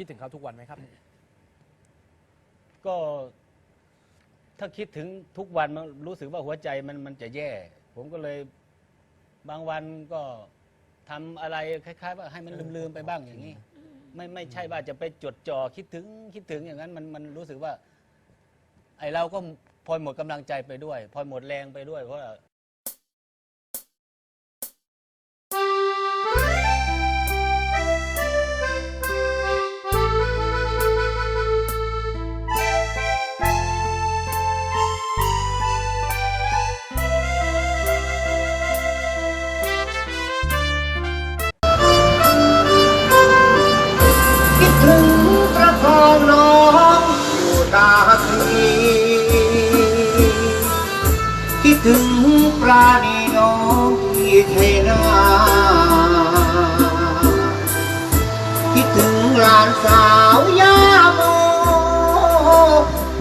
คิดถึงเขาทุกวันไหมครับ ก็ถ้าคิดถึงทุกวันมันรู้สึกว่าหัวใจมันมันจะแย่ ผมก็เลยบางวันก็ทำอะไรคล้าย ๆ ว่าให้มันลืมๆไปบ้างอย่างนี้ ไม่ไม่ใช่ว่าจะไปจดจ่อคิดถึงคิดถึงอย่างนั้นมันมันรู้สึกว่า ไอเราก็พลอยหมดกำลังใจไปด้วยพลอยหมดแรงไปด้วย เพราะว่า ถึงปลาณีน้องที่เทนาคิดถึงหลานสาวยาโม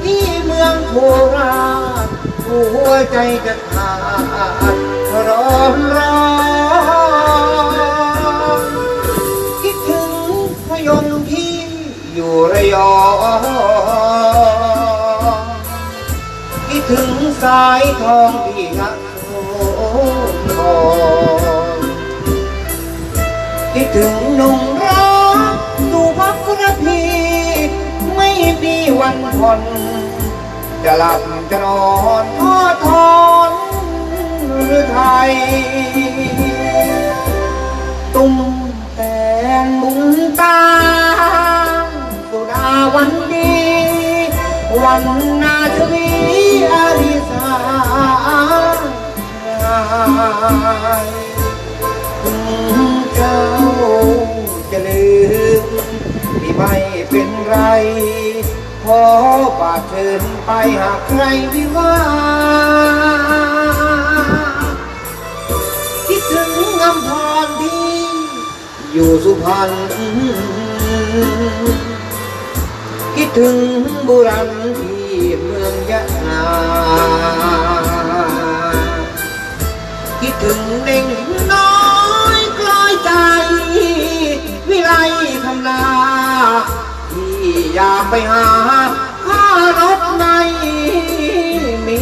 ที่เมืองโคราชหัวใจจะขาดร้อนร้อนคิดถึงพยนต์ที่อยู่ระยองคิดถึง สายทองที่ยักโสธรคิดถึงนุ่มรักดูพักระพีไม่มีวันผ่อนจะหลับจะนอนทอดทอนหรือไทย ตุ้มแต่งบุญตาสุดาวันดี วันนาชวีอา ไรขอบาดเชิญไปหากใครวิว่าคิดถึงอำพรที่ อยู่สุพรรณคิดถึงบุรันที่เมืองยะลาคิดถึงเด็กน้อย อยากไปหาข้ารถในมี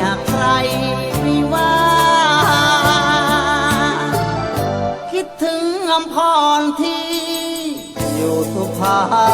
หากใครไม่ว่า คิดถึงอำพรที่อยู่สุพรร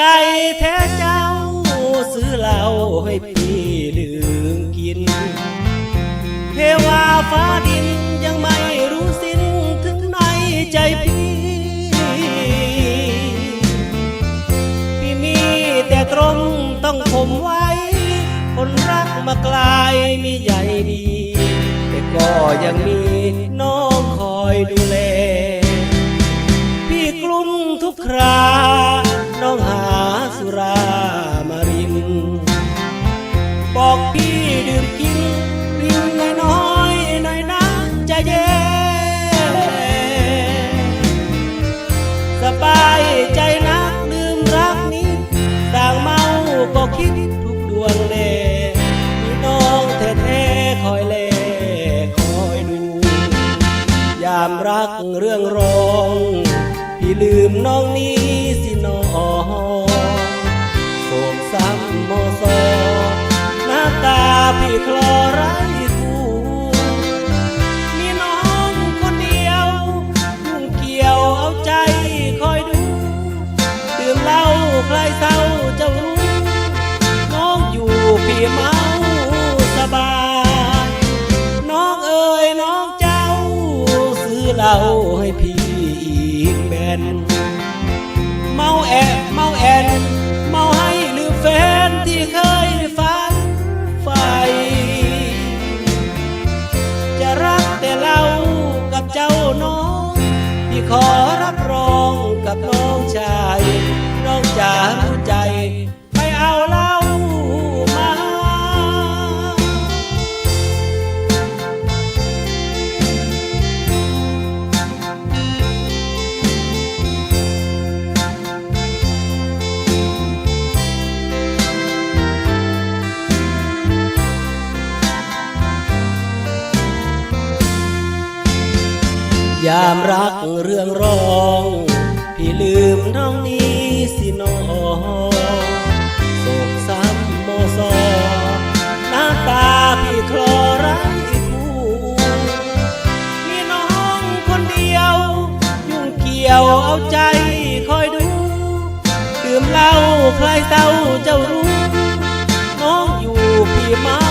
ใจแท้เจ้า ซื้อเหล้าให้พี่ดื่มกิน เทวาฟ้าดินยังไม่รู้สิ้นถึงในใจพี่ พี่มีแต่ตรงต้องผมไว้ คนรักมากลายมีใหญ่ดี แต่ก็ยังมีน้องคอยดูแล พี่กลุ้มทุกครา ก็คิดทุกดวงเล่มีน้องแท้ๆคอยเล่คอยดู ยามรักเรื่องรอง พี่ลืมน้องนี้สิน้องโศกซ้ำมอซอหน้าตาพี่คลอร ยามรักเรื่องรอง พี่ลืมน้องนี้สิน้องโศกซ้ำโมซอหน้าตาพี่คลอไร้คู่มีน้องคนเดียว ยุ่งเกี่ยวเอาใจคอยดูดื่มเหล้าใครเต้าเจ้ารู้ น้องอยู่พี่มา